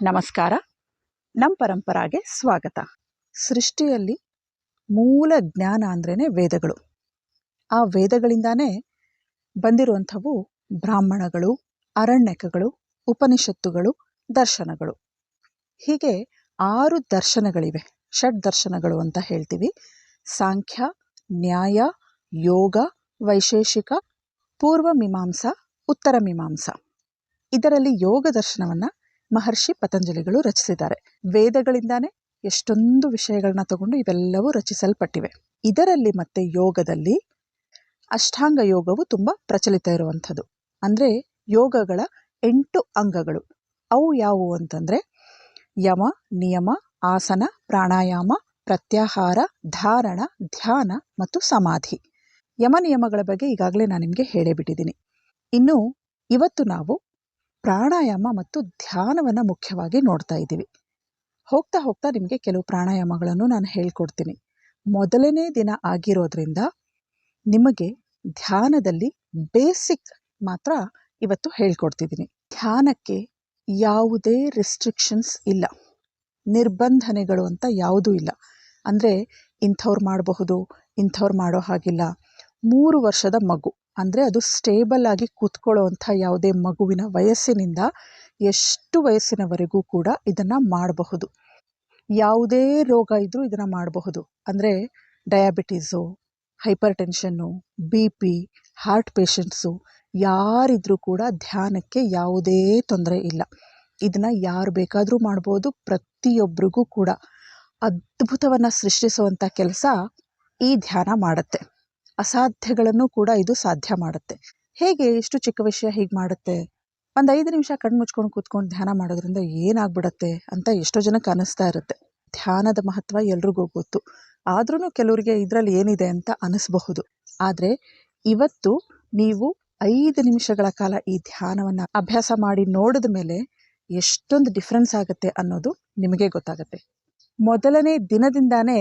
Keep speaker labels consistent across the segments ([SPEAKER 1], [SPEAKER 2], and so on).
[SPEAKER 1] ನಮಸ್ಕಾರ. ನಮ್ಮ ಪರಂಪರಾಗೆ ಸ್ವಾಗತ. ಸೃಷ್ಟಿಯಲ್ಲಿ ಮೂಲ ಜ್ಞಾನ ಅಂದ್ರೇ ವೇದಗಳು. ಆ ವೇದಗಳಿಂದಾನೇ ಬಂದಿರುವಂಥವು ಬ್ರಾಹ್ಮಣಗಳು, ಅರಣ್ಯಕಗಳು, ಉಪನಿಷತ್ತುಗಳು, ದರ್ಶನಗಳು. ಹೀಗೆ ಆರು ದರ್ಶನಗಳಿವೆ. ಷಡ್ ದರ್ಶನಗಳು ಅಂತ ಹೇಳ್ತೀವಿ. ಸಾಂಖ್ಯ, ನ್ಯಾಯ, ಯೋಗ, ವೈಶೇಷಿಕ, ಪೂರ್ವ ಮೀಮಾಂಸಾ, ಉತ್ತರ ಮೀಮಾಂಸಾ. ಇದರಲ್ಲಿ ಯೋಗ ದರ್ಶನವನ್ನು ಮಹರ್ಷಿ ಪತಂಜಲಿಗಳು ರಚಿಸಿದ್ದಾರೆ. ವೇದಗಳಿಂದಾನೇ ಎಷ್ಟೊಂದು ವಿಷಯಗಳನ್ನ ತಗೊಂಡು ಇವೆಲ್ಲವೂ ರಚಿಸಲ್ಪಟ್ಟಿವೆ. ಇದರಲ್ಲಿ ಮತ್ತೆ ಯೋಗದಲ್ಲಿ ಅಷ್ಟಾಂಗ ಯೋಗವು ತುಂಬ ಪ್ರಚಲಿತ ಇರುವಂಥದ್ದು. ಅಂದರೆ ಯೋಗಗಳ ಎಂಟು ಅಂಗಗಳು. ಅವು ಯಾವುವು ಅಂತಂದರೆ ಯಮ, ನಿಯಮ, ಆಸನ, ಪ್ರಾಣಾಯಾಮ, ಪ್ರತ್ಯಾಹಾರ, ಧಾರಣ, ಧ್ಯಾನ ಮತ್ತು ಸಮಾಧಿ. ಯಮ ನಿಯಮಗಳ ಬಗ್ಗೆ ಈಗಾಗಲೇ ನಾನು ನಿಮಗೆ ಹೇಳೇ ಬಿಟ್ಟಿದ್ದೀನಿ. ಇನ್ನು ಇವತ್ತು ನಾವು ಪ್ರಾಣಾಯಾಮ ಮತ್ತು ಧ್ಯಾನವನ್ನು ಮುಖ್ಯವಾಗಿ ನೋಡ್ತಾ ಇದ್ದೀವಿ. ಹೋಗ್ತಾ ಹೋಗ್ತಾ ನಿಮಗೆ ಕೆಲವು ಪ್ರಾಣಾಯಾಮಗಳನ್ನು ನಾನು ಹೇಳ್ಕೊಡ್ತೀನಿ. ಮೊದಲನೇ ದಿನ ಆಗಿರೋದ್ರಿಂದ ನಿಮಗೆ ಧ್ಯಾನದಲ್ಲಿ ಬೇಸಿಕ್ ಮಾತ್ರ ಇವತ್ತು ಹೇಳ್ಕೊಡ್ತಿದ್ದೀನಿ. ಧ್ಯಾನಕ್ಕೆ ಯಾವುದೇ ರಿಸ್ಟ್ರಿಕ್ಷನ್ಸ್ ಇಲ್ಲ. ನಿರ್ಬಂಧನೆಗಳು ಅಂತ ಯಾವುದೂ ಇಲ್ಲ. ಅಂದರೆ ಇಂಥವ್ರು ಮಾಡಬಹುದು, ಇಂಥವ್ರು ಮಾಡೋ ಹಾಗಿಲ್ಲ. ಮೂರು ವರ್ಷದ ಮಗು. ಅಂದರೆ ಅದು ಸ್ಟೇಬಲ್ ಆಗಿ ಕೂತ್ಕೊಳ್ಳೋ ಅಂಥ ಯಾವುದೇ ಮಗುವಿನ ವಯಸ್ಸಿನಿಂದ ಎಷ್ಟು ವಯಸ್ಸಿನವರೆಗೂ ಕೂಡ ಇದನ್ನು ಮಾಡಬಹುದು. ಯಾವುದೇ ರೋಗ ಇದ್ದರೂ ಇದನ್ನು ಮಾಡಬಹುದು. ಅಂದರೆ diabetes hypertension B P, heart patients ಯಾರಿದ್ರೂ ಕೂಡ ಧ್ಯಾನಕ್ಕೆ ಯಾವುದೇ ತೊಂದರೆ ಇಲ್ಲ. ಇದನ್ನು ಯಾರು ಬೇಕಾದರೂ ಮಾಡ್ಬೋದು ಪ್ರತಿಯೊಬ್ಬರಿಗೂ ಕೂಡ. ಅದ್ಭುತವನ್ನು ಸೃಷ್ಟಿಸುವಂಥ ಕೆಲಸ ಈ ಧ್ಯಾನ ಮಾಡುತ್ತೆ. ಅಸಾಧ್ಯಗಳನ್ನು ಕೂಡ ಇದು ಸಾಧ್ಯ ಮಾಡುತ್ತೆ. ಹೇಗೆ ಇಷ್ಟು ಚಿಕ್ಕ ವಿಷಯ ಹೀಗೆ ಮಾಡುತ್ತೆ? ಒಂದು ಐದು ನಿಮಿಷ ಕಣ್ಣು ಮುಚ್ಕೊಂಡು ಕೂತ್ಕೊಂಡು ಧ್ಯಾನ ಮಾಡೋದ್ರಿಂದ ಏನಾಗ್ಬಿಡತ್ತೆ ಅಂತ ಎಷ್ಟೋ ಜನಕ್ಕೆ ಅನ್ನಿಸ್ತಾ ಇರುತ್ತೆ. ಧ್ಯಾನದ ಮಹತ್ವ ಎಲ್ರಿಗೂ ಗೊತ್ತು. ಆದ್ರೂ ಕೆಲವರಿಗೆ ಇದರಲ್ಲಿ ಏನಿದೆ ಅಂತ ಅನಿಸ್ಬಹುದು. ಆದರೆ ಇವತ್ತು ನೀವು ಐದು ನಿಮಿಷಗಳ ಕಾಲ ಈ ಧ್ಯಾನವನ್ನು ಅಭ್ಯಾಸ ಮಾಡಿ ನೋಡಿದ ಮೇಲೆ ಎಷ್ಟೊಂದು ಡಿಫ್ರೆನ್ಸ್ ಆಗುತ್ತೆ ಅನ್ನೋದು ನಿಮಗೆ ಗೊತ್ತಾಗುತ್ತೆ. ಮೊದಲನೇ ದಿನದಿಂದಾನೇ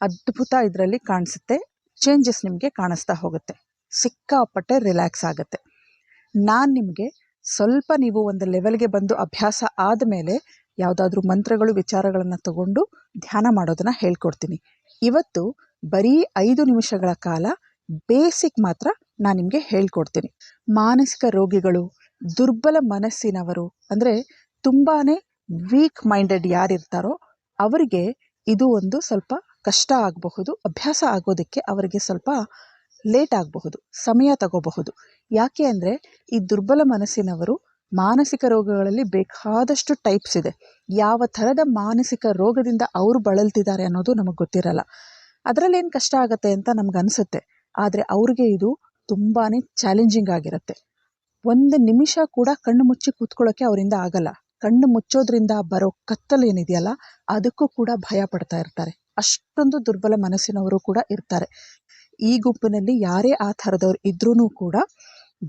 [SPEAKER 1] ಅದ್ಭುತ ಇದರಲ್ಲಿ ಕಾಣಿಸುತ್ತೆ. ಚೇಂಜಸ್ ನಿಮಗೆ ಕಾಣಿಸ್ತಾ ಹೋಗುತ್ತೆ. ಸಿಕ್ಕಾಪಟ್ಟೆ ರಿಲ್ಯಾಕ್ಸ್ ಆಗುತ್ತೆ. ನಾನು ನಿಮಗೆ ಸ್ವಲ್ಪ ನೀವು ಒಂದು ಲೆವೆಲ್ಗೆ ಬಂದು ಅಭ್ಯಾಸ ಆದಮೇಲೆ ಯಾವುದಾದ್ರೂ ಮಂತ್ರಗಳು, ವಿಚಾರಗಳನ್ನು ತಗೊಂಡು ಧ್ಯಾನ ಮಾಡೋದನ್ನು ಹೇಳ್ಕೊಡ್ತೀನಿ. ಇವತ್ತು ಬರೀ ಐದು ನಿಮಿಷಗಳ ಕಾಲ ಬೇಸಿಕ್ ಮಾತ್ರ ನಾನು ನಿಮಗೆ ಹೇಳ್ಕೊಡ್ತೀನಿ. ಮಾನಸಿಕ ರೋಗಿಗಳು, ದುರ್ಬಲ ಮನಸ್ಸಿನವರು, ಅಂದರೆ ತುಂಬಾ ವೀಕ್ ಮೈಂಡೆಡ್ ಯಾರಿರ್ತಾರೋ, ಅವರಿಗೆ ಇದು ಒಂದು ಸ್ವಲ್ಪ ಕಷ್ಟ ಆಗಬಹುದು, ಅಭ್ಯಾಸ ಆಗೋದಕ್ಕೆ ಅವರಿಗೆ ಸ್ವಲ್ಪ ಲೇಟ್ ಆಗಬಹುದು, ಸಮಯ ತಗೋಬಹುದು. ಯಾಕೆ ಅಂದರೆ ಈ ದುರ್ಬಲ ಮನಸ್ಸಿನವರು ಮಾನಸಿಕ ರೋಗಗಳಲ್ಲಿ ಬೇಕಾದಷ್ಟು ಟೈಪ್ಸ್ ಇದೆ. ಯಾವ ಥರದ ಮಾನಸಿಕ ರೋಗದಿಂದ ಅವರು ಬಳಲ್ತಿದ್ದಾರೆ ಅನ್ನೋದು ನಮಗೆ ಗೊತ್ತಿರಲ್ಲ. ಅದರಲ್ಲಿ ಏನು ಕಷ್ಟ ಆಗುತ್ತೆ ಅಂತ ನಮ್ಗೆ ಅನಿಸುತ್ತೆ. ಆದರೆ ಅವ್ರಿಗೆ ಇದು ತುಂಬಾ ಚಾಲೆಂಜಿಂಗ್ ಆಗಿರುತ್ತೆ. ಒಂದು ನಿಮಿಷ ಕೂಡ ಕಣ್ಣು ಮುಚ್ಚಿ ಕೂತ್ಕೊಳ್ಳೋಕ್ಕೆ ಅವರಿಂದ ಆಗಲ್ಲ. ಕಣ್ಣು ಮುಚ್ಚೋದ್ರಿಂದ ಬರೋ ಕತ್ತಲು ಏನಿದೆಯಲ್ಲ, ಅದಕ್ಕೂ ಕೂಡ ಭಯ ಪಡ್ತಾ ಇರ್ತಾರೆ. ಅಷ್ಟೊಂದು ದುರ್ಬಲ ಮನಸ್ಸಿನವರು ಕೂಡ ಇರ್ತಾರೆ. ಈ ಗುಂಪಿನಲ್ಲಿ ಯಾರೇ ಆ ಥರದವ್ರು ಇದ್ರೂ ಕೂಡ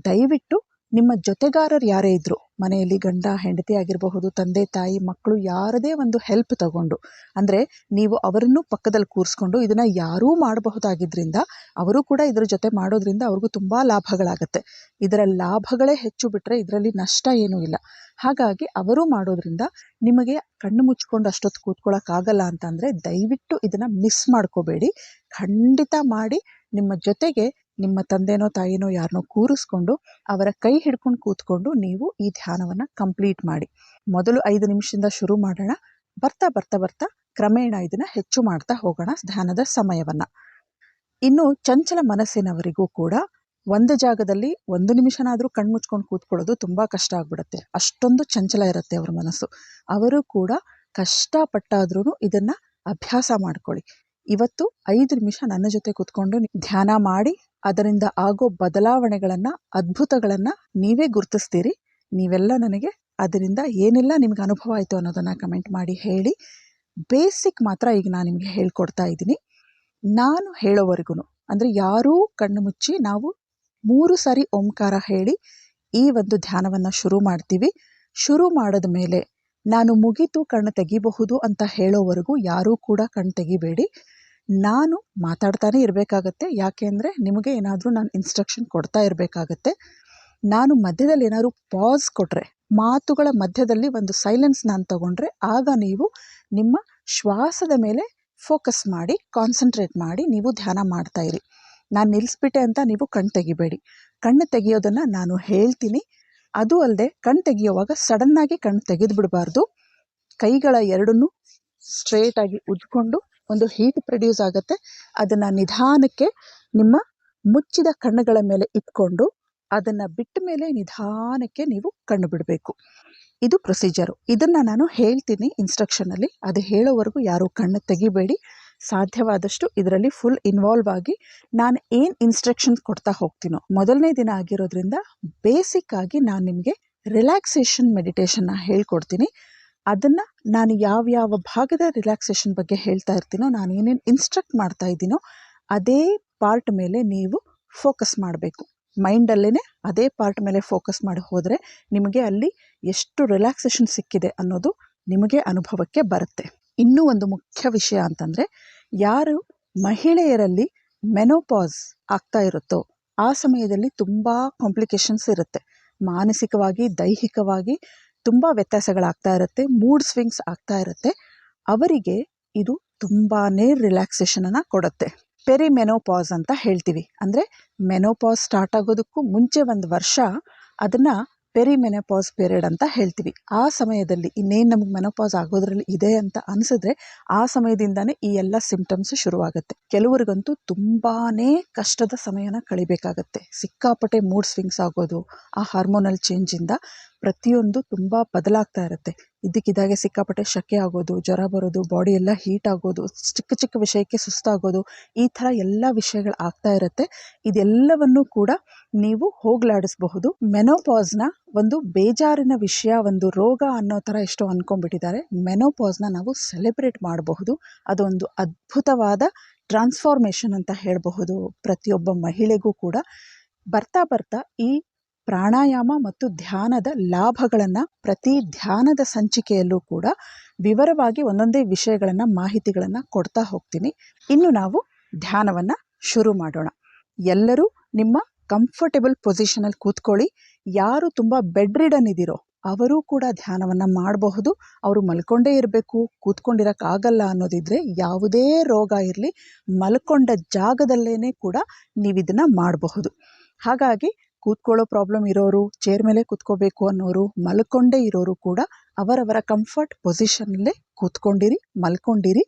[SPEAKER 1] ದಯವಿಟ್ಟು ನಿಮ್ಮ ಜೊತೆಗಾರರು ಯಾರೇ ಇದ್ದರು ಮನೆಯಲ್ಲಿ ಗಂಡ, ಹೆಂಡತಿ ಆಗಿರಬಹುದು, ತಂದೆ, ತಾಯಿ, ಮಕ್ಕಳು ಯಾರದೇ ಒಂದು ಹೆಲ್ಪ್ ತಗೊಂಡು, ಅಂದರೆ ನೀವು ಅವರನ್ನು ಪಕ್ಕದಲ್ಲಿ ಕೂರಿಸ್ಕೊಂಡು ಇದನ್ನು ಯಾರೂ ಮಾಡಬಹುದಾಗಿದ್ದರಿಂದ ಅವರು ಕೂಡ ಇದರ ಜೊತೆ ಮಾಡೋದ್ರಿಂದ ಅವ್ರಿಗೂ ತುಂಬ ಲಾಭಗಳಾಗತ್ತೆ. ಇದರ ಲಾಭಗಳೇ ಹೆಚ್ಚು ಬಿಟ್ಟರೆ ಇದರಲ್ಲಿ ನಷ್ಟ ಏನೂ ಇಲ್ಲ. ಹಾಗಾಗಿ ಅವರು ಮಾಡೋದ್ರಿಂದ ನಿಮಗೆ ಕಣ್ಣು ಮುಚ್ಕೊಂಡು ಅಷ್ಟೊತ್ತು ಕೂತ್ಕೊಳ್ಳೋಕ್ಕಾಗಲ್ಲ ಅಂತಂದರೆ ದಯವಿಟ್ಟು ಇದನ್ನು ಮಿಸ್ ಮಾಡ್ಕೋಬೇಡಿ. ಖಂಡಿತ ಮಾಡಿ ನಿಮ್ಮ ಜೊತೆಗೆ ನಿಮ್ಮ ತಂದೆನೋ ತಾಯಿನೋ ಯಾರನ್ನೋ ಕೂರಿಸ್ಕೊಂಡು ಅವರ ಕೈ ಹಿಡ್ಕೊಂಡು ಕೂತ್ಕೊಂಡು ನೀವು ಈ ಧ್ಯಾನವನ್ನು ಕಂಪ್ಲೀಟ್ ಮಾಡಿ. ಮೊದಲು ಐದು ನಿಮಿಷದಿಂದ ಶುರು ಮಾಡೋಣ. ಬರ್ತಾ ಬರ್ತಾ ಬರ್ತಾ ಕ್ರಮೇಣ ಇದನ್ನು ಹೆಚ್ಚು ಮಾಡ್ತಾ ಹೋಗೋಣ ಧ್ಯಾನದ ಸಮಯವನ್ನು. ಇನ್ನು ಚಂಚಲ ಮನಸ್ಸಿನವರಿಗೂ ಕೂಡ ಒಂದು ಜಾಗದಲ್ಲಿ ಒಂದು ನಿಮಿಷನಾದರೂ ಕಣ್ಮುಚ್ಕೊಂಡು ಕೂತ್ಕೊಳ್ಳೋದು ತುಂಬ ಕಷ್ಟ ಆಗ್ಬಿಡುತ್ತೆ. ಅಷ್ಟೊಂದು ಚಂಚಲ ಇರುತ್ತೆ ಅವ್ರ ಮನಸ್ಸು. ಅವರು ಕೂಡ ಕಷ್ಟಪಟ್ಟಾದ್ರೂ ಇದನ್ನು ಅಭ್ಯಾಸ ಮಾಡ್ಕೊಳ್ಳಿ. ಇವತ್ತು ಐದು ನಿಮಿಷ ನನ್ನ ಜೊತೆ ಕೂತ್ಕೊಂಡು ಧ್ಯಾನ ಮಾಡಿ ಅದರಿಂದ ಆಗೋ ಬದಲಾವಣೆಗಳನ್ನು, ಅದ್ಭುತಗಳನ್ನು ನೀವೇ ಗುರುತಿಸ್ತೀರಿ. ನೀವೆಲ್ಲ ನನಗೆ ಅದರಿಂದ ಏನೆಲ್ಲ, ನಿಮ್ಗೆ ಅನುಭವ ಆಯಿತು ಅನ್ನೋದನ್ನು ಕಮೆಂಟ್ ಮಾಡಿ ಹೇಳಿ. ಬೇಸಿಕ್ ಮಾತ್ರ ಈಗ ನಾನು ನಿಮಗೆ ಹೇಳ್ಕೊಡ್ತಾ ಇದ್ದೀನಿ. ನಾನು ಹೇಳೋವರೆಗೂ ಅಂದರೆ ಯಾರೂ ಕಣ್ಣು ಮುಚ್ಚಿ ನಾವು ಮೂರು ಸಾರಿ ಓಂಕಾರ ಹೇಳಿ ಈ ಒಂದು ಧ್ಯಾನವನ್ನು ಶುರು ಮಾಡ್ತೀವಿ. ಶುರು ಮಾಡಿದ ಮೇಲೆ ನಾನು ಮುಗಿತು, ಕಣ್ಣು ತೆಗಿಬಹುದು ಅಂತ ಹೇಳೋವರೆಗೂ ಯಾರೂ ಕೂಡ ಕಣ್ಣು ತೆಗಿಬೇಡಿ. ನಾನು ಮಾತಾಡ್ತಾನೆ ಇರಬೇಕಾಗತ್ತೆ. ಯಾಕೆ ಅಂದರೆ ನಿಮಗೆ ಏನಾದರೂ ನಾನು ಇನ್ಸ್ಟ್ರಕ್ಷನ್ ಕೊಡ್ತಾ ಇರಬೇಕಾಗತ್ತೆ. ನಾನು ಮಧ್ಯದಲ್ಲಿ ಏನಾದ್ರು ಪಾಸ್ ಕೊಟ್ಟರೆ ಮಾತುಗಳ ಮಧ್ಯದಲ್ಲಿ ಒಂದು ಸೈಲೆನ್ಸ್ ನಾನು ತಗೊಂಡ್ರೆ, ಆಗ ನೀವು ನಿಮ್ಮ ಶ್ವಾಸದ ಮೇಲೆ ಫೋಕಸ್ ಮಾಡಿ ಕಾನ್ಸಂಟ್ರೇಟ್ ಮಾಡಿ ನೀವು ಧ್ಯಾನ ಮಾಡ್ತಾ ಇರಿ. ನಾನು ನಿಲ್ಲಿಸ್ಬಿಟ್ಟೆ ಅಂತ ನೀವು ಕಣ್ಣು ತೆಗಿಬೇಡಿ. ಕಣ್ಣು ತೆಗೆಯೋದನ್ನು ನಾನು ಹೇಳ್ತೀನಿ. ಅದು ಅಲ್ಲದೆ ಕಣ್ಣು ತೆಗೆಯೋವಾಗ ಸಡನ್ನಾಗಿ ಕಣ್ಣು ತೆಗೆದು ಬಿಡಬಾರ್ದು ಕೈಗಳ ಎರಡನ್ನೂ ಸ್ಟ್ರೇಟಾಗಿ ಉಜ್ಕೊಂಡು ಒಂದು ಹೀಟ್ ಪ್ರೊಡ್ಯೂಸ್ ಆಗುತ್ತೆ. ಅದನ್ನು ನಿಧಾನಕ್ಕೆ ನಿಮ್ಮ ಮುಚ್ಚಿದ ಕಣ್ಣುಗಳ ಮೇಲೆ ಇಟ್ಕೊಂಡು ಅದನ್ನು ಬಿಟ್ಟ ಮೇಲೆ ನಿಧಾನಕ್ಕೆ ನೀವು ಕಣ್ಣು ಬಿಡಬೇಕು. ಇದು ಪ್ರೊಸೀಜರು ಇದನ್ನು ನಾನು ಹೇಳ್ತೀನಿ ಇನ್ಸ್ಟ್ರಕ್ಷನಲ್ಲಿ ಅದು ಹೇಳೋವರೆಗೂ ಯಾರೂ ಕಣ್ಣು ತೆಗಿಬೇಡಿ. ಸಾಧ್ಯವಾದಷ್ಟು ಇದರಲ್ಲಿ ಫುಲ್ ಇನ್ವಾಲ್ವ್ ಆಗಿ ನಾನು ಏನು ಇನ್ಸ್ಟ್ರಕ್ಷನ್ಸ್ ಕೊಡ್ತಾ ಹೋಗ್ತೀನೋ. ಮೊದಲನೇ ದಿನ ಆಗಿರೋದ್ರಿಂದ ಬೇಸಿಕ್ ಆಗಿ ನಾನು ನಿಮಗೆ ರಿಲ್ಯಾಕ್ಸೇಷನ್ ಮೆಡಿಟೇಷನ್ನ ಹೇಳ್ಕೊಡ್ತೀನಿ. ಅದನ್ನು ನಾನು ಯಾವ್ಯಾವ ಭಾಗದ ರಿಲ್ಯಾಕ್ಸೇಷನ್ ಬಗ್ಗೆ ಹೇಳ್ತಾ ಇರ್ತೀನೋ, ನಾನು ಏನೇನು ಇನ್ಸ್ಟ್ರಕ್ಟ್ ಮಾಡ್ತಾ ಇದ್ದೀನೋ, ಅದೇ ಪಾರ್ಟ್ ಮೇಲೆ ನೀವು ಫೋಕಸ್ ಮಾಡಬೇಕು. ಮೈಂಡಲ್ಲೇ ಅದೇ ಪಾರ್ಟ್ ಮೇಲೆ ಫೋಕಸ್ ಮಾಡಿ ಹೋದರೆ ನಿಮಗೆ ಅಲ್ಲಿ ಎಷ್ಟು ರಿಲ್ಯಾಕ್ಸೇಷನ್ ಸಿಕ್ಕಿದೆ ಅನ್ನೋದು ನಿಮಗೆ ಅನುಭವಕ್ಕೆ ಬರುತ್ತೆ. ಇನ್ನೂ ಒಂದು ಮುಖ್ಯ ವಿಷಯ ಅಂತಂದರೆ, ಯಾರು ಮಹಿಳೆಯರಲ್ಲಿ ಮೆನೋಪಾಸ್ ಆಗ್ತಾ ಇರುತ್ತೋ, ಆ ಸಮಯದಲ್ಲಿ ತುಂಬ ಕಾಂಪ್ಲಿಕೇಶನ್ಸ್ ಇರುತ್ತೆ. ಮಾನಸಿಕವಾಗಿ, ದೈಹಿಕವಾಗಿ ತುಂಬ ವ್ಯತ್ಯಾಸಗಳಾಗ್ತಾ ಇರುತ್ತೆ ಮೂಡ್ ಸ್ವಿಂಗ್ಸ್ ಆಗ್ತಾ ಇರುತ್ತೆ. ಅವರಿಗೆ ಇದು ತುಂಬಾ ರಿಲ್ಯಾಕ್ಸೇಷನನ್ನು ಕೊಡುತ್ತೆ. ಪೆರಿ ಮೆನೋಪಾಸ್ ಅಂತ ಹೇಳ್ತೀವಿ. ಅಂದರೆ ಮೆನೋಪಾಸ್ ಸ್ಟಾರ್ಟ್ ಆಗೋದಕ್ಕೂ ಮುಂಚೆ ಒಂದು ವರ್ಷ ಅದನ್ನು ಪೆರಿ ಮೆನೋಪಾಸ್ ಪೀರಿಯಡ್ ಅಂತ ಹೇಳ್ತೀವಿ. ಆ ಸಮಯದಲ್ಲಿ ಇನ್ನೇನು ನಮಗೆ ಮೆನೋಪಾಸ್ ಆಗೋದ್ರಲ್ಲಿ ಇದೆ ಅಂತ ಅನಿಸಿದ್ರೆ ಆ ಸಮಯದಿಂದನೇ ಈ ಎಲ್ಲ ಸಿಂಪ್ಟಮ್ಸ್ ಶುರುವಾಗುತ್ತೆ. ಕೆಲವರಿಗಂತೂ ತುಂಬಾ ಕಷ್ಟದ ಸಮಯನ ಕಳಿಬೇಕಾಗತ್ತೆ. ಸಿಕ್ಕಾಪಟ್ಟೆ ಮೂಡ್ ಸ್ವಿಂಗ್ಸ್ ಆಗೋದು, ಆ ಹಾರ್ಮೋನಲ್ ಚೇಂಜಿಂದ ಪ್ರತಿಯೊಂದು ತುಂಬ ಬದಲಾಗ್ತಾ ಇರುತ್ತೆ. ಇದ್ದಕ್ಕಿದ್ದಾಗೆ ಸಿಕ್ಕಾಪಟ್ಟೆ ಶಕೆ ಆಗೋದು, ಜ್ವರ ಬರೋದು ಬಾಡಿ ಎಲ್ಲ ಹೀಟ್ ಆಗೋದು, ಚಿಕ್ಕ ಚಿಕ್ಕ ವಿಷಯಕ್ಕೆ ಸುಸ್ತಾಗೋದು, ಈ ಥರ ಎಲ್ಲ ವಿಷಯಗಳು ಆಗ್ತಾ ಇರುತ್ತೆ. ಇದೆಲ್ಲವನ್ನು ಕೂಡ ನೀವು ಹೋಗಲಾಡಿಸಬಹುದು. ಮೆನೋಪಾಸ್ನ ಒಂದು ಬೇಜಾರಿನ ವಿಷಯ, ಒಂದು ರೋಗ ಅನ್ನೋ ಥರ ಎಷ್ಟೋ ಅಂದ್ಕೊಂಡ್ಬಿಟ್ಟಿದ್ದಾರೆ ಮೆನೋಪಾಸ್ನ ನಾವು ಸೆಲೆಬ್ರೇಟ್ ಮಾಡಬಹುದು. ಅದೊಂದು ಅದ್ಭುತವಾದ ಟ್ರಾನ್ಸ್ಫಾರ್ಮೇಷನ್ ಅಂತ ಹೇಳಬಹುದು ಪ್ರತಿಯೊಬ್ಬ ಮಹಿಳೆಗೂ ಕೂಡ. ಬರ್ತಾ ಬರ್ತಾ ಈ ಪ್ರಾಣಾಯಾಮ ಮತ್ತು ಧ್ಯಾನದ ಲಾಭಗಳನ್ನು ಪ್ರತಿ ಧ್ಯಾನದ ಸಂಚಿಕೆಯಲ್ಲೂ ಕೂಡ ವಿವರವಾಗಿ ಒಂದೊಂದೇ ವಿಷಯಗಳನ್ನು, ಮಾಹಿತಿಗಳನ್ನು ಕೊಡ್ತಾ ಹೋಗ್ತೀನಿ. ಇನ್ನು ನಾವು ಧ್ಯಾನವನ್ನು ಶುರು ಮಾಡೋಣ. ಎಲ್ಲರೂ ನಿಮ್ಮ ಕಂಫರ್ಟೆಬಲ್ ಪೊಸಿಷನಲ್ಲಿ ಕೂತ್ಕೊಳ್ಳಿ. ಯಾರು ತುಂಬ ಬೆಡ್ ರಿಡನ್ ಇದ್ದೀರೋ ಅವರೂ ಕೂಡ ಧ್ಯಾನವನ್ನು ಮಾಡಬಹುದು. ಅವರು ಮಲ್ಕೊಂಡೇ ಇರಬೇಕು ಕೂತ್ಕೊಂಡಿರೋಕ್ಕಾಗಲ್ಲ ಅನ್ನೋದಿದ್ರೆ ಯಾವುದೇ ರೋಗ ಇರಲಿ, ಮಲ್ಕೊಂಡ ಜಾಗದಲ್ಲೇ ಕೂಡ ನೀವು ಇದನ್ನು ಮಾಡಬಹುದು. ಹಾಗಾಗಿ ಕೂತ್ಕೊಳ್ಳೋ ಪ್ರಾಬ್ಲಮ್ ಇರೋರು ಚೇರ್ ಮೇಲೆ ಕೂತ್ಕೋಬೇಕು ಅನ್ನೋರು, ಮಲ್ಕೊಂಡೇ ಇರೋರು ಕೂಡ ಅವರವರ ಕಂಫರ್ಟ್ ಪೊಸಿಷನ್ನಲ್ಲೇ ಕೂತ್ಕೊಂಡಿರಿ, ಮಲ್ಕೊಂಡಿರಿ.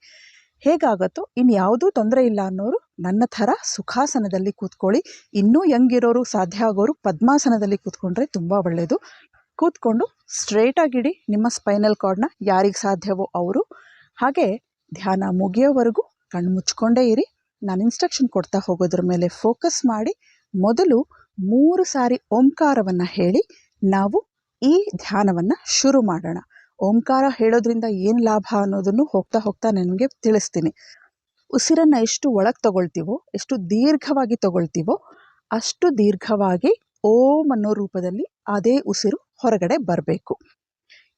[SPEAKER 1] ಹೇಗಾಗತ್ತೋ ಇನ್ನು ಯಾವುದೂ ತೊಂದರೆ ಇಲ್ಲ ಅನ್ನೋರು ನನ್ನ ಥರ ಸುಖಾಸನದಲ್ಲಿ ಕೂತ್ಕೊಳ್ಳಿ. ಇನ್ನೂ ಯಂಗಿರೋರು ಸಾಧ್ಯ ಆಗೋರು ಪದ್ಮಾಸನದಲ್ಲಿ ಕೂತ್ಕೊಂಡ್ರೆ ತುಂಬ ಒಳ್ಳೆಯದು ಕೂತ್ಕೊಂಡು ಸ್ಟ್ರೇಟಾಗಿಡಿ ನಿಮ್ಮ ಸ್ಪೈನಲ್ ಕಾರ್ಡ್ನ ಯಾರಿಗೆ ಸಾಧ್ಯವೋ ಅವರು. ಹಾಗೆ ಧ್ಯಾನ ಮುಗಿಯೋವರೆಗೂ ಕಣ್ಣು ಮುಚ್ಕೊಂಡೇ ಇರಿ. ನಾನು ಇನ್ಸ್ಟ್ರಕ್ಷನ್ ಕೊಡ್ತಾ ಹೋಗೋದ್ರ ಮೇಲೆ ಫೋಕಸ್ ಮಾಡಿ. ಮೊದಲು ಮೂರು ಸಾರಿ ಓಂಕಾರವನ್ನು ಹೇಳಿ ನಾವು ಈ ಧ್ಯಾನವನ್ನು ಶುರು ಮಾಡೋಣ. ಓಂಕಾರ ಹೇಳೋದ್ರಿಂದ ಏನು ಲಾಭ ಅನ್ನೋದನ್ನು ಹೋಗ್ತಾ ಹೋಗ್ತಾ ನಿಮಗೆ ತಿಳಿಸ್ತೀನಿ. ಉಸಿರನ್ನು ಎಷ್ಟು ಒಳಗೆ ತಗೊಳ್ತೀವೋ, ಎಷ್ಟು ದೀರ್ಘವಾಗಿ ತಗೊಳ್ತೀವೋ ಅಷ್ಟು ದೀರ್ಘವಾಗಿ ಓಂ ಅನ್ನೋ ರೂಪದಲ್ಲಿ ಅದೇ ಉಸಿರು ಹೊರಗಡೆ ಬರಬೇಕು.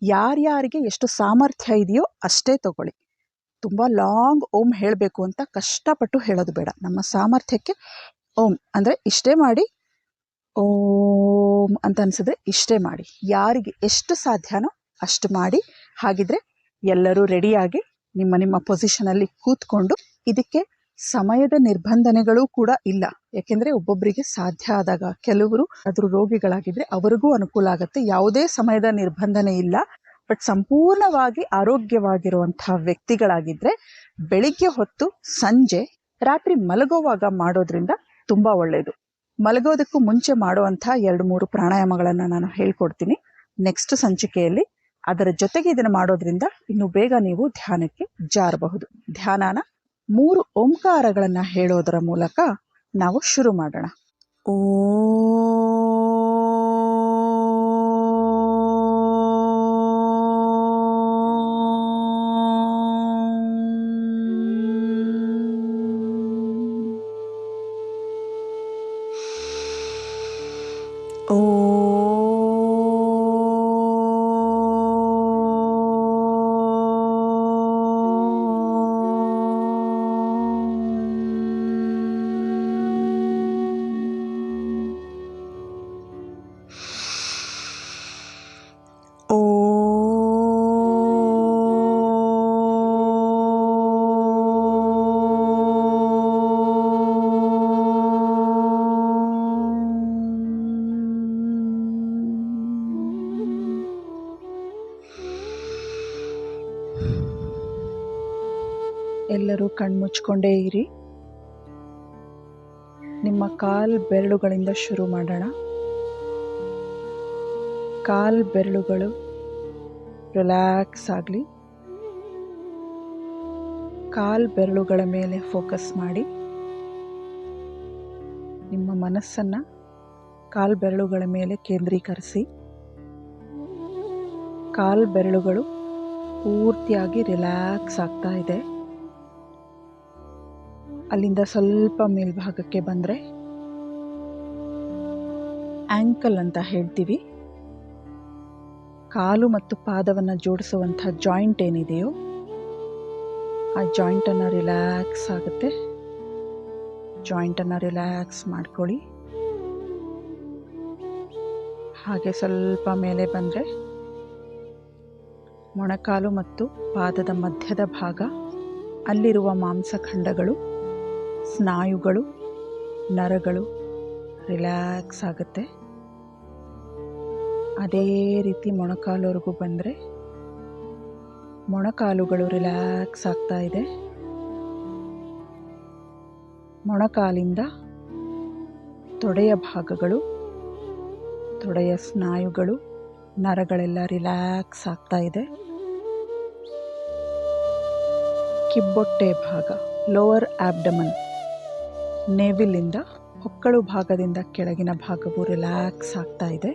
[SPEAKER 1] ಯಾರ್ಯಾರಿಗೆ ಎಷ್ಟು ಸಾಮರ್ಥ್ಯ ಇದೆಯೋ ಅಷ್ಟೇ ತಗೊಳ್ಳಿ. ತುಂಬ ಲಾಂಗ್ ಓಂ ಹೇಳಬೇಕು ಅಂತ ಕಷ್ಟಪಟ್ಟು ಹೇಳೋದು ಬೇಡ. ನಮ್ಮ ಸಾಮರ್ಥ್ಯಕ್ಕೆ ಓಂ ಅಂದರೆ ಇಷ್ಟೇ ಮಾಡಿ ಓಂ ಅಂತ ಅನಿಸಿದ್ರೆ ಇಷ್ಟೇ ಮಾಡಿ. ಯಾರಿಗೆ ಎಷ್ಟು ಸಾಧ್ಯನೋ ಅಷ್ಟು ಮಾಡಿ. ಹಾಗಿದ್ರೆ ಎಲ್ಲರೂ ರೆಡಿಯಾಗಿ ನಿಮ್ಮ ನಿಮ್ಮ ಪೊಸಿಷನಲ್ಲಿ ಕೂತ್ಕೊಂಡು ಇದಕ್ಕೆ ಸಮಯದ ನಿರ್ಬಂಧನೆಗಳು ಕೂಡ ಇಲ್ಲ. ಯಾಕೆಂದರೆ ಒಬ್ಬೊಬ್ಬರಿಗೆ ಸಾಧ್ಯ ಆದಾಗ ಕೆಲವರು ಅದ್ರ ರೋಗಿಗಳಾಗಿದ್ರೆ ಅವರಿಗೂ ಅನುಕೂಲ ಆಗುತ್ತೆ. ಯಾವುದೇ ಸಮಯದ ನಿರ್ಬಂಧನೆ ಇಲ್ಲ. ಬಟ್ ಸಂಪೂರ್ಣವಾಗಿ ಆರೋಗ್ಯವಾಗಿರುವಂತಹ ವ್ಯಕ್ತಿಗಳಾಗಿದ್ರೆ ಬೆಳಿಗ್ಗೆ ಹೊತ್ತು ಸಂಜೆ ರಾತ್ರಿ ಮಲಗುವಾಗ ಮಾಡೋದ್ರಿಂದ ತುಂಬ ಒಳ್ಳೆಯದು ಮಲಗೋದಕ್ಕೂ ಮುಂಚೆ ಮಾಡುವಂಥ ಎರಡು ಮೂರು ಪ್ರಾಣಾಯಾಮಗಳನ್ನು ನಾನು ಹೇಳ್ಕೊಡ್ತೀನಿ. ನೆಕ್ಸ್ಟ್ ಸಂಚಿಕೆಯಲ್ಲಿ ಅದರ ಜೊತೆಗೆ ಇದನ್ನು ಮಾಡೋದ್ರಿಂದ ಇನ್ನು ಬೇಗ ನೀವು ಧ್ಯಾನಕ್ಕೆ ಜಾರಬಹುದು. ಧ್ಯಾನನ ಮೂರು ಓಂಕಾರಗಳನ್ನು ಹೇಳೋದರ ಮೂಲಕ ನಾವು ಶುರು ಮಾಡೋಣ. ಓ ಎಲ್ಲರೂ ಕಣ್ಮುಚ್ಕೊಂಡೇ ಇರಿ. ನಿಮ್ಮ ಕಾಲ್ ಬೆರಳುಗಳಿಂದ ಶುರು ಮಾಡೋಣ. ಕಾಲ್ ಬೆರಳುಗಳು ರಿಲ್ಯಾಕ್ಸ್ ಆಗಲಿ. ಕಾಲ್ ಬೆರಳುಗಳ ಮೇಲೆ ಫೋಕಸ್ ಮಾಡಿ. ನಿಮ್ಮ ಮನಸ್ಸನ್ನು ಕಾಲ್ ಬೆರಳುಗಳ ಮೇಲೆ ಕೇಂದ್ರೀಕರಿಸಿ. ಕಾಲ್ ಬೆರಳುಗಳು ಪೂರ್ತಿಯಾಗಿ ರಿಲ್ಯಾಕ್ಸ್ ಆಗ್ತಾ ಇದೆ. ಅಲ್ಲಿಂದ ಸ್ವಲ್ಪ ಮೇಲ್ಭಾಗಕ್ಕೆ ಬಂದರೆ ಆ್ಯಂಕಲ್ ಅಂತ ಹೇಳ್ತೀವಿ. ಕಾಲು ಮತ್ತು ಪಾದವನ್ನು ಜೋಡಿಸುವಂಥ ಜಾಯಿಂಟ್ ಏನಿದೆಯೋ ಆ ಜಾಯಿಂಟನ್ನು ರಿಲ್ಯಾಕ್ಸ್ ಆಗುತ್ತೆ. ಜಾಯಿಂಟನ್ನು ರಿಲ್ಯಾಕ್ಸ್ ಮಾಡ್ಕೊಳ್ಳಿ. ಹಾಗೆ ಸ್ವಲ್ಪ ಮೇಲೆ ಬಂದರೆ ಮೊಣಕಾಲು ಮತ್ತು ಪಾದದ ಮಧ್ಯದ ಭಾಗ ಅಲ್ಲಿರುವ ಮಾಂಸಖಂಡಗಳು ಸ್ನಾಯುಗಳು, ನರಗಳು ರಿಲ್ಯಾಕ್ಸ್ ಆಗುತ್ತೆ. ಅದೇ ರೀತಿ ಮೊಣಕಾಲವರೆಗೂ ಬಂದರೆ ಮೊಣಕಾಲುಗಳು ರಿಲ್ಯಾಕ್ಸ್ ಆಗ್ತಾ ಇದೆ. ಮೊಣಕಾಲಿಂದ ತೊಡೆಯ ಭಾಗಗಳು, ತೊಡೆಯ ಸ್ನಾಯುಗಳು, ನರಗಳೆಲ್ಲ ರಿಲ್ಯಾಕ್ಸ್ ಆಗ್ತಾ ಇದೆ. ಕಿಬ್ಬೊಟ್ಟೆ ಭಾಗ, ಲೋವರ್ ಆಬ್ಡಮನ್ ನೇವಿಲಿಂದ ಹೊಕ್ಕಳು ಭಾಗದಿಂದ ಕೆಳಗಿನ ಭಾಗವು ರಿಲ್ಯಾಕ್ಸ್ ಆಗ್ತಾ ಇದೆ.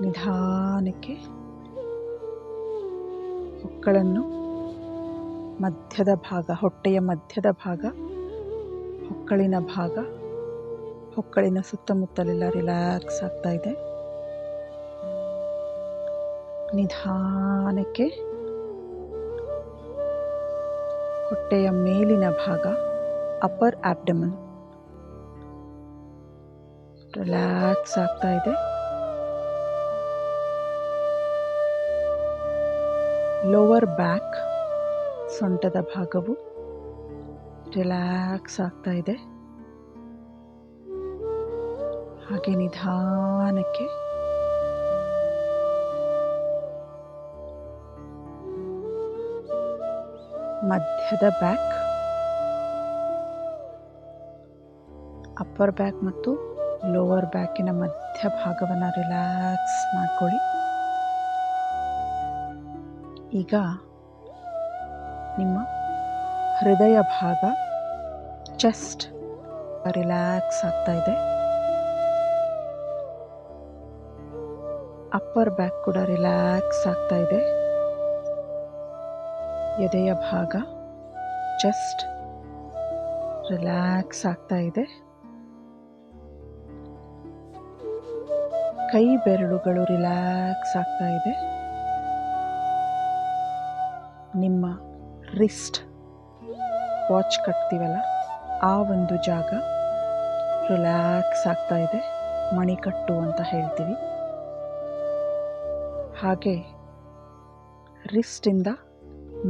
[SPEAKER 1] ನಿಧಾನಕ್ಕೆ ಹೊಕ್ಕಳನ್ನು ಮಧ್ಯದ ಭಾಗ, ಹೊಟ್ಟೆಯ ಮಧ್ಯದ ಭಾಗ ಹೊಕ್ಕಳಿನ ಭಾಗ ಹೊಕ್ಕಳಿನ ಸುತ್ತಮುತ್ತಲೆಲ್ಲ ರಿಲ್ಯಾಕ್ಸ್ ಆಗ್ತಾ ಇದೆ. ನಿಧಾನಕ್ಕೆ ಹೊಟ್ಟೆಯ ಮೇಲಿನ ಭಾಗ ಅಪ್ಪರ್ ಆಬ್ಡಮನ್ ರಿಲ್ಯಾಕ್ಸ್ ಆಗ್ತಾ ಇದೆ. ಲೋವರ್ ಬ್ಯಾಕ್ ಸೊಂಟದ ಭಾಗವು. ರಿಲ್ಯಾಕ್ಸ್ ಆಗ್ತಾ ಇದೆ. ಹಾಗೆ ನಿಧಾನಕ್ಕೆ ಮಧ್ಯದ ಬ್ಯಾಕ್ ಅಪ್ಪರ್ ಬ್ಯಾಕ್ ಮತ್ತು ಲೋವರ್ ಬ್ಯಾಕಿನ ಮಧ್ಯ ಭಾಗವನ್ನು ರಿಲ್ಯಾಕ್ಸ್ ಮಾಡ್ಕೊಳ್ಳಿ. ಈಗ ನಿಮ್ಮ ಹೃದಯ ಭಾಗ ಚೆಸ್ಟ್ ರಿಲ್ಯಾಕ್ಸ್ ಆಗ್ತಾ ಇದೆ. ಅಪ್ಪರ್ ಬ್ಯಾಕ್ ಕೂಡ ರಿಲ್ಯಾಕ್ಸ್ ಆಗ್ತಾ ಇದೆ. ಎದೆಯ ಭಾಗ ಜಸ್ಟ್ ರಿಲ್ಯಾಕ್ಸ್ ಆಗ್ತಾ ಇದೆ. ಕೈ ಬೆರಳುಗಳು ರಿಲ್ಯಾಕ್ಸ್ ಆಗ್ತಾ ಇದೆ. ನಿಮ್ಮ ರಿಸ್ಟ್ ವಾಚ್ ಕಟ್ತೀವಲ್ಲ, ಆ ಒಂದು ಜಾಗ ರಿಲ್ಯಾಕ್ಸ್ ಆಗ್ತಾ ಇದೆ, ಮಣಿಕಟ್ಟು ಅಂತ ಹೇಳ್ತೀವಿ. ಹಾಗೆ ರಿಸ್ಟಿಂದ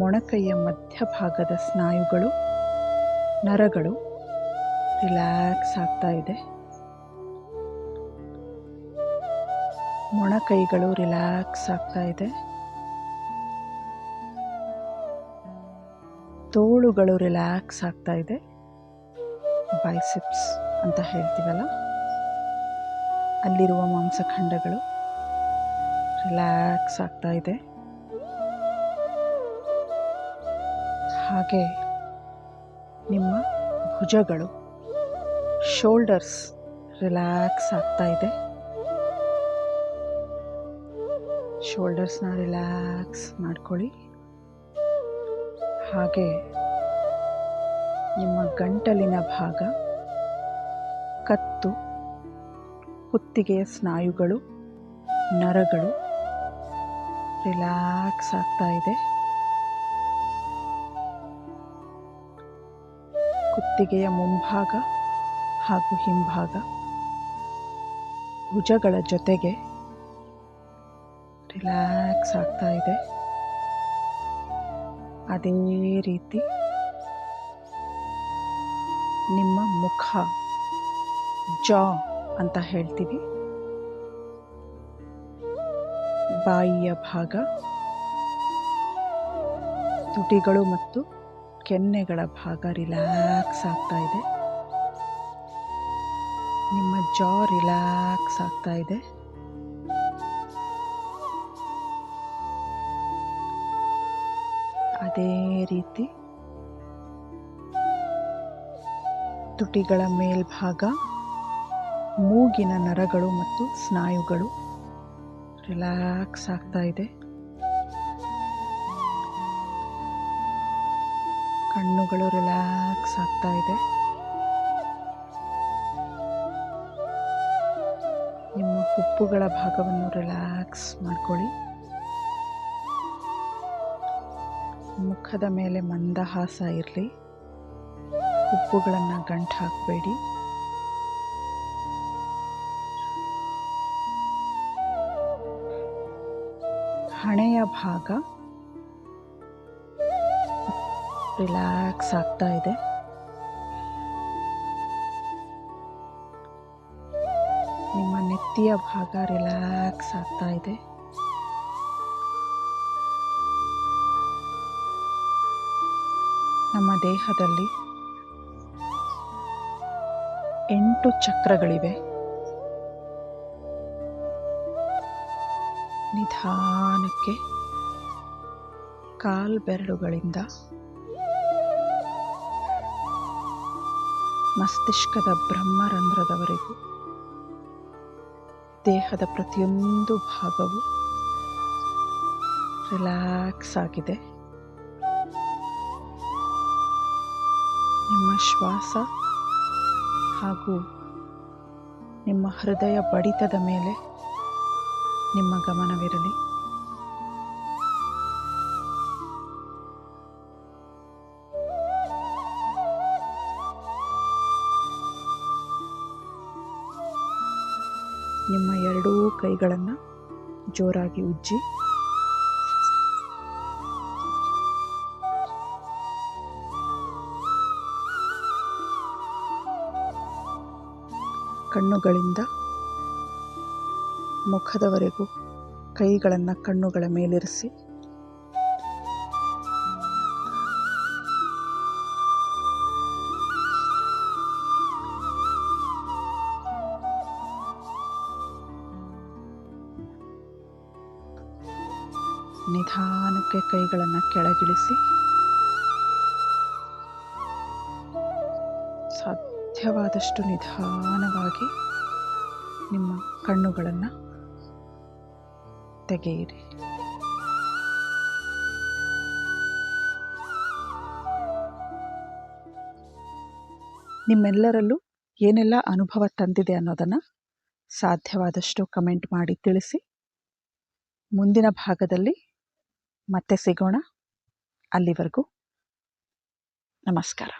[SPEAKER 1] ಮೊಣಕೈಯ ಮಧ್ಯಭಾಗದ ಸ್ನಾಯುಗಳು, ನರಗಳು ರಿಲ್ಯಾಕ್ಸ್ ಆಗ್ತಾ ಇದೆ. ಮೊಣಕೈಗಳು ರಿಲ್ಯಾಕ್ಸ್ ಆಗ್ತಾ ಇದೆ. ತೋಳುಗಳು ರಿಲ್ಯಾಕ್ಸ್ ಆಗ್ತಾ ಇದೆ. ಬೈಸಿಪ್ಸ್ ಅಂತ ಹೇಳ್ತೀವಲ್ಲ, ಅಲ್ಲಿರುವ ಮಾಂಸಖಂಡಗಳು ರಿಲ್ಯಾಕ್ಸ್ ಆಗ್ತಾ ಇದೆ. ಹಾಗೆ ನಿಮ್ಮ ಭುಜಗಳು ಶೋಲ್ಡರ್ಸ್ ರಿಲ್ಯಾಕ್ಸ್ ಆಗ್ತಾ ಇದೆ. ಶೋಲ್ಡರ್ಸ್ನ ರಿಲ್ಯಾಕ್ಸ್ ಮಾಡ್ಕೊಳ್ಳಿ. ಹಾಗೆ ನಿಮ್ಮ ಗಂಟಲಿನ ಭಾಗ, ಕತ್ತು, ಕುತ್ತಿಗೆಯ ಸ್ನಾಯುಗಳು, ನರಗಳು ರಿಲ್ಯಾಕ್ಸ್ ಆಗ್ತಾ ಇದೆ. ಕುತ್ತಿಗೆಯ ಮುಂಭಾಗ ಹಾಗೂ ಹಿಂಭಾಗ ಭುಜಗಳ ಜೊತೆಗೆ ರಿಲ್ಯಾಕ್ಸ್ ಆಗ್ತಾ ಇದೆ. ಅದೇ ರೀತಿ ನಿಮ್ಮ ಮುಖ, ಜಾ ಅಂತ ಹೇಳ್ತೀವಿ. ಬಾಯಿಯ ಭಾಗ, ತುಟಿಗಳು ಮತ್ತು ಕೆನ್ನೆಗಳ ಭಾಗ ರಿಲ್ಯಾಕ್ಸ್ ಆಗ್ತಾ ಇದೆ. ನಿಮ್ಮ ಜಾ ರಿಲ್ಯಾಕ್ಸ್ ಆಗ್ತಾ ಇದೆ. ಅದೇ ರೀತಿ ತುಟಿಗಳ ಮೇಲ್ಭಾಗ, ಮೂಗಿನ ನರಗಳು ಮತ್ತು ಸ್ನಾಯುಗಳು ರಿಲ್ಯಾಕ್ಸ್ ಆಗ್ತಾ ಇದೆ. ಕಣ್ಣುಗಳು ರಿಲ್ಯಾಕ್ಸ್ ಆಗ್ತಾ ಇದೆ. ನಿಮ್ಮ ಹುಪ್ಪುಗಳ ಭಾಗವನ್ನು ರಿಲ್ಯಾಕ್ಸ್ ಮಾಡ್ಕೊಳ್ಳಿ. ಮುಖದ ಮೇಲೆ ಮಂದಹಾಸ ಇರಲಿ. ಉಪ್ಪುಗಳನ್ನು ಗಂಟು ಹಾಕಬೇಡಿ. ಹಣೆಯ ಭಾಗ ರಿಲ್ಯಾಕ್ಸ್ ಆಗ್ತಾ ಇದೆ. ನಿಮ್ಮ ನೆತ್ತಿಯ ಭಾಗ ರಿಲ್ಯಾಕ್ಸ್ ಆಗ್ತಾ ಇದೆ. ನಮ್ಮ ದೇಹದಲ್ಲಿ ಎಂಟು ಚಕ್ರಗಳಿವೆ. ನಿಧಾನಕ್ಕೆ ಕಾಲ್ಬೆರಳುಗಳಿಂದ ಮಸ್ತಿಷ್ಕದ ಬ್ರಹ್ಮರಂಧ್ರದವರೆಗೂ, ದೇಹದ ಪ್ರತಿಯೊಂದು ಭಾಗವು ರಿಲ್ಯಾಕ್ಸ್ ಆಗಿದೆ. ನಿಮ್ಮ ಶ್ವಾಸ ಹಾಗೂ ನಿಮ್ಮ ಹೃದಯ ಬಡಿತದ ಮೇಲೆ ನಿಮ್ಮ ಗಮನವಿರಲಿ. ಕೈಗಳನ್ನು ಜೋರಾಗಿ ಉಜ್ಜಿ. ಕಣ್ಣುಗಳಿಂದ ಮುಖದವರೆಗೂ ಕೈಗಳನ್ನು ಕಣ್ಣುಗಳ ಮೇಲಿರಿಸಿ. ಕೆಳಗಿಳಿಸಿ ಸಾಧ್ಯವಾದಷ್ಟು ನಿಧಾನವಾಗಿ ನಿಮ್ಮ ಕಣ್ಣುಗಳನ್ನು ತೆಗೆಯಿರಿ. ನಿಮ್ಮೆಲ್ಲರಲ್ಲೂ ಏನೆಲ್ಲ ಅನುಭವ ತಂದಿದೆ ಅನ್ನೋದನ್ನು ಸಾಧ್ಯವಾದಷ್ಟು ಕಮೆಂಟ್ ಮಾಡಿ ತಿಳಿಸಿ. ಮುಂದಿನ ಭಾಗದಲ್ಲಿ ಮತ್ತೆ ಸಿಗೋಣ. ಅಲ್ಲಿವರೆಗೂ ನಮಸ್ಕಾರ